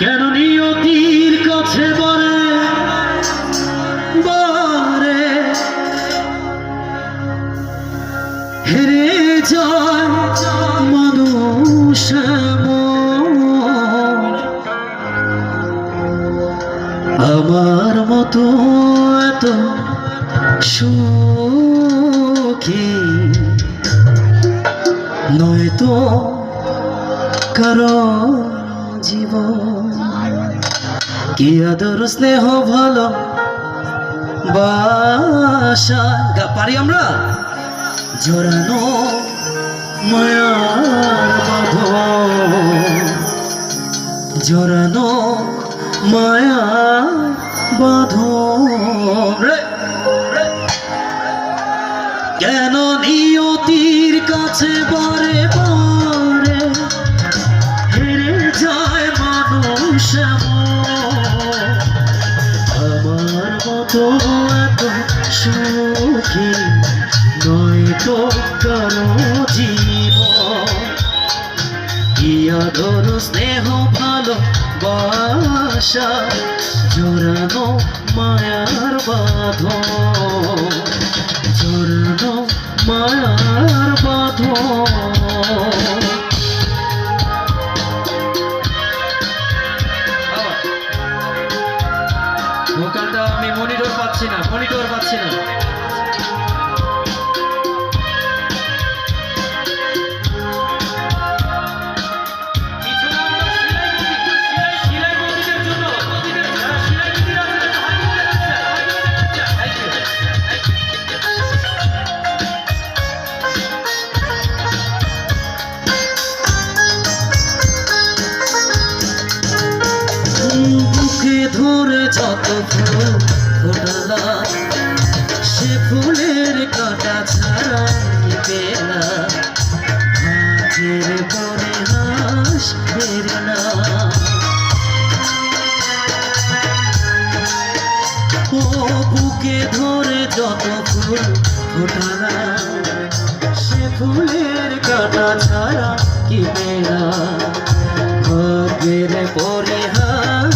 কেন নিয়তির কাছে বলে বারে হেরে যায় মানুষ মন। আমার মতো এত সুখী নয়তো কারও জীবন। কি আদর স্নেহ ভালো বাসা। পারি আমরা? জড়ানো মায়ার বাঁধন। জড়ানো মায়া বাঁধন। কেন নিয়তির কাছে বারে বারে এত সুখী নয় জীবন ইয়াদর স্নেহ ভালো বাসা জোরানো মায়ার বাঁধন। জোরানো মায়ার বাঁধন। বুকে ধরে যত ফুল ফোটালা সে ফুলের কাটা ছাড়া পেলা ভাগের পরে হাস না। ও বুকে ধরে যত ফুল ফোটালা সে ফুলের কাটা ছাড়া কি পেলা ভাগ্যের পরিহাস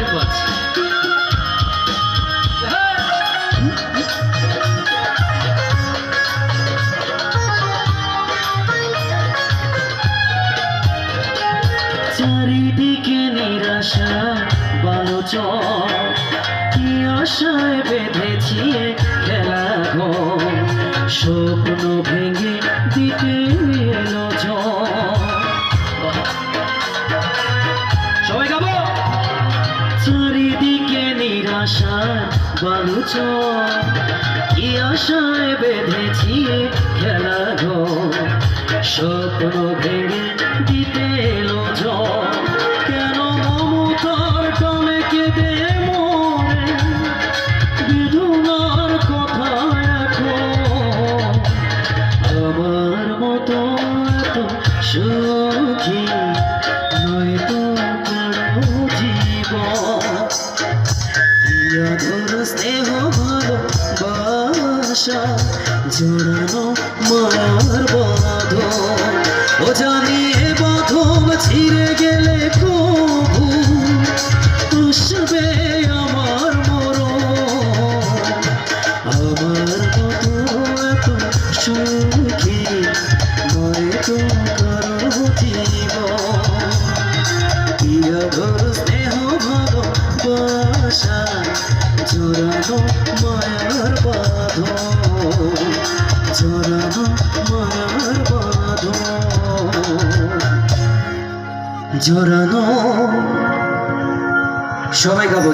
ইউ চারিদিকে নিরাশা বালোচ কি আশায় বেঁধেছি খেলা গো স্বপ্ন নিরাশা বালুচ কি আশায় বেঁধেছি খেলা গো স্বপ্ন ভেঙে দিতে বাসা জোড়ানো মায়ার বাঁধন ও জানিয়ে বাঁধন ছিঁড়ে গেলে কবু জোরালো মায়ার জোরানো। সবাই গাবো